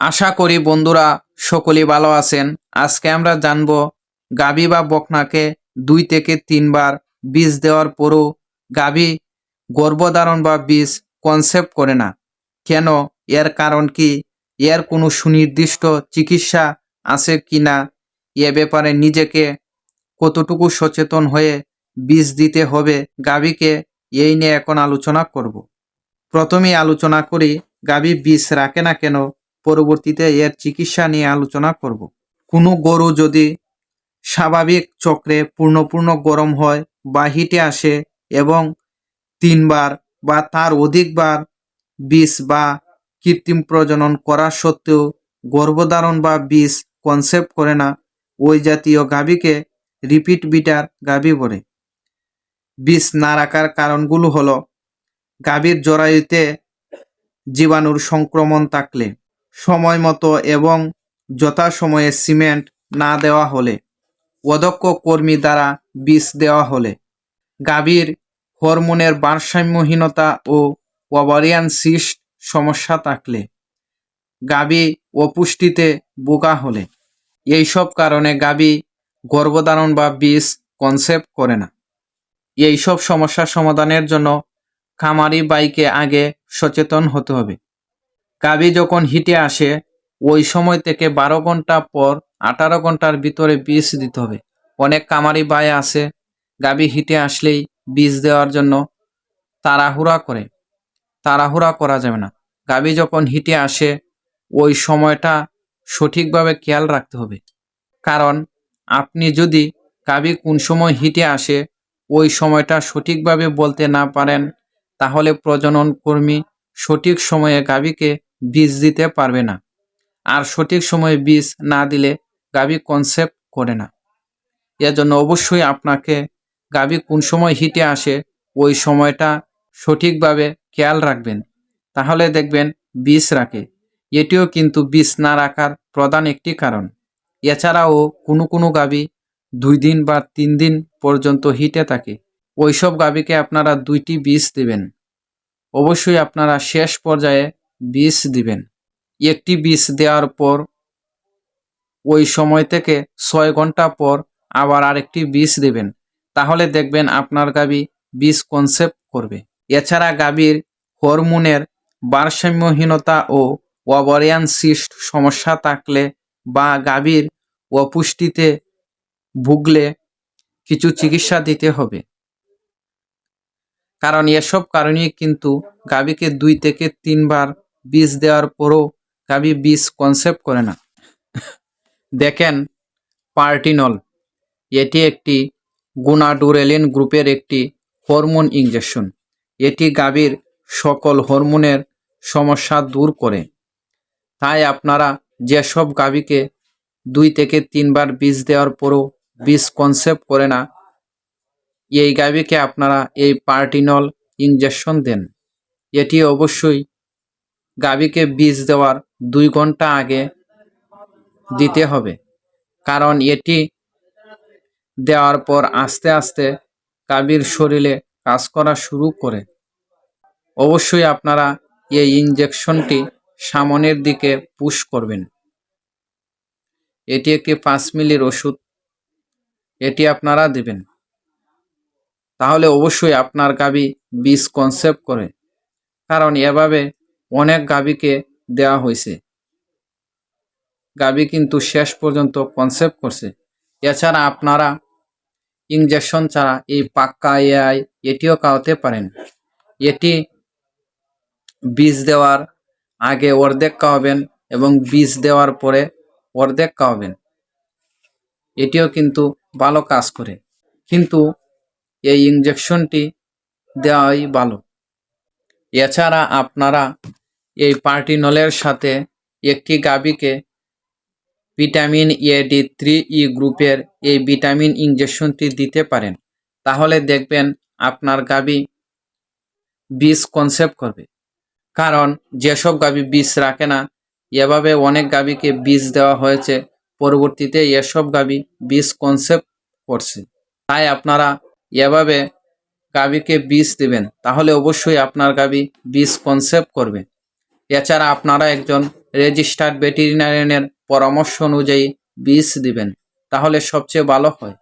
আশা করি বন্ধুরা সকলেই ভালো আছেন। আজকে আমরা জানব গাভী বা বকনাকে দুই থেকে তিনবার বীজ দেওয়ার পরও গাভী গর্ভধারণ বা বীজ কনসেপ্ট করে না। কেন? এর কারণ কি? এর কোনো সুনির্দিষ্ট চিকিৎসা আছে কি না? এ ব্যাপারে নিজেকে কতটুকু সচেতন হয়ে বীজ দিতে হবে গাভীকে, এই নিয়ে এখন আলোচনা করব। প্রথমেই আলোচনা করি, গাভী বীজ রাখে না কেন? পরবর্তীতে এর চিকিৎসা নিয়ে আলোচনা করব। কোনো গরু যদি স্বাভাবিক চক্রে পূর্ণপূর্ণ গরম হয় বা হিটে আসে এবং তিনবার বা তার অধিকবার বিষ বা কৃত্রিম প্রজনন করা সত্ত্বেও গর্ভধারণ বা বিষ কনসেপ্ট করে না, ওই জাতীয় গাভীকে রিপিট বিটার গাভী বলে। বিষ না রাখার কারণগুলো হলো, গাভীর জরায়ুতে জীবাণুর সংক্রমণ থাকলে। সময় মতো এবং যথাসময়ে সিমেন্ট না দেওয়া হলে অদক্ষ কর্মী দ্বারা বিষ দেওয়া হলে। গাভীর হরমোনের ভারসাম্যহীনতা ও ওভারিয়ান সিস্ট সমস্যা থাকলে, গাভী অপুষ্টিতে বোকা হলে। এইসব কারণে গাভী গর্ভধারণ বা বিষ কনসেপ্ট করে না। এইসব সমস্যা সমাধানের জন্য খামারি বাইকে আগে সচেতন হতে হবে। গাভী যখন হিটে আসে, ওই সময় থেকে বারো ঘণ্টা পর আঠারো ঘণ্টার ভিতরে বীজ দিতে হবে। অনেক কামারি বাই আছে গাভী হিটে আসলেই বীজ দেওয়ার জন্য তাড়াহুড়া করে। তাড়াহুড়া করা যাবে না। গাভী যখন হিটে আসে, ওই সময়টা সঠিকভাবে খেয়াল রাখতে হবে। কারণ আপনি যদি গাভী কোন সময় হিটে আসে, ওই সময়টা সঠিকভাবে বলতে না পারেন, তাহলে প্রজনন কর্মী সঠিক সময়ে গাভীকে বীজ দিতে পারবে না। আর সঠিক সময়ে বীজ না দিলে গাভী কনসেপ্ট করে না। এজন্য অবশ্যই আপনাকে গাভী কোন সময় হিটে আসে, ওই সময়টা সঠিকভাবে খেয়াল রাখবেন। তাহলে দেখবেন বীজ রাখে। এটিও কিন্তু বীজ না রাখার প্রধান একটি কারণ। এছাড়াও কোনো কোনো গাভী দুই দিন বা তিন দিন পর্যন্ত হিটে থাকে। ওইসব গাভীকে আপনারা দুইটি বীজ দিবেন। অবশ্যই আপনারা শেষ পর্যায়ে বীজ দিবেন। একটি বীজ দেওয়ার পর ওই সময় থেকে ছয় ঘণ্টা পর আবার আরেকটি বীজ দেবেন। তাহলে দেখবেন আপনার গাভী বীজ কনসেপ্ট করবে। এছাড়া গাভীর হরমোনের ভারসাম্যহীনতা ও ওভারিয়ান সিস্ট সমস্যা থাকলে বা গাভীর অপুষ্টিতে ভুগলে কিছু চিকিৎসা দিতে হবে। কারণ এসব কারণেই কিন্তু গাভীকে দুই থেকে তিনবার বীজ দেওয়ার পরও গাভী বীজ কনসেপ্ট করে না। দেখেন পার্টিনল, এটি একটি গুনাডুরেলিন গ্রুপের একটি হরমোন ইঞ্জেকশন এটি গাভীর সকল হরমোনের সমস্যা দূর করে। তাই আপনারা যেসব গাভীকে দুই থেকে তিনবার বীজ দেওয়ার পরও বীজ কনসেপ্ট করে না, এই গাভীকে আপনারা এই পার্টিনল ইঞ্জেকশন দেন। এটি অবশ্যই গাভীকে বীজ দেওয়ার দুই ঘণ্টা আগে দিতে হবে। কারণ এটি দেওয়ার পর আস্তে আস্তে গাভীর শরীরে কাজ করা শুরু করে। অবশ্যই আপনারা এই ইঞ্জেকশনটি সামনের দিকে পুশ করবেন। এটি একটি পাঁচ মিলির ওষুধ। এটি আপনারা দেবেন। তাহলে অবশ্যই আপনার গাবি বীজ কনসেপ্ট করে। কারণ এভাবে অনেক গাবিকে দেওয়া হয়েছে গাবি কিন্তু শেষ পর্যন্ত কনসেপ্ট করছে। এছাড়া আপনারা ইঞ্জেকশন ছাড়া এই পাক্কা এআই এটিও খাওয়াতে পারেন। এটি বীজ দেওয়ার আগে অর্ধেক খাওয়াবেন এবং বীজ দেওয়ার পরে অর্ধেক খাওয়াবেন এটিও কিন্তু ভালো কাজ করে। কিন্তু এই ইঞ্জেকশনটি দেওয়াই ভালো। এছাড়া আপনারা এই পার্টিনলের সাথে একটি গাভীকে vitamin A D three E গ্রুপের এই ভিটামিন ইঞ্জেকশনটি দিতে পারেন। তাহলে দেখবেন আপনার গাবি বীজ কনসেপ্ট করবে। কারণ যেসব গাভী বীজ রাখে না, এভাবে অনেক গাবিকে বীজ দেওয়া হয়েছে। পরবর্তীতে এসব গাবি বীজ কনসেপ্ট করছে। তাই আপনারা এভাবে গাবিকে বীজ দেবেন। তাহলে অবশ্যই আপনার গাবি বীজ কনসেপ্ট করবে। এছাড়া আপনারা একজন রেজিস্টার্ড ভেটেরিনারিয়ানের পরামর্শ অনুযায়ী বিষ দিবেন তাহলে সবচেয়ে ভালো হয়।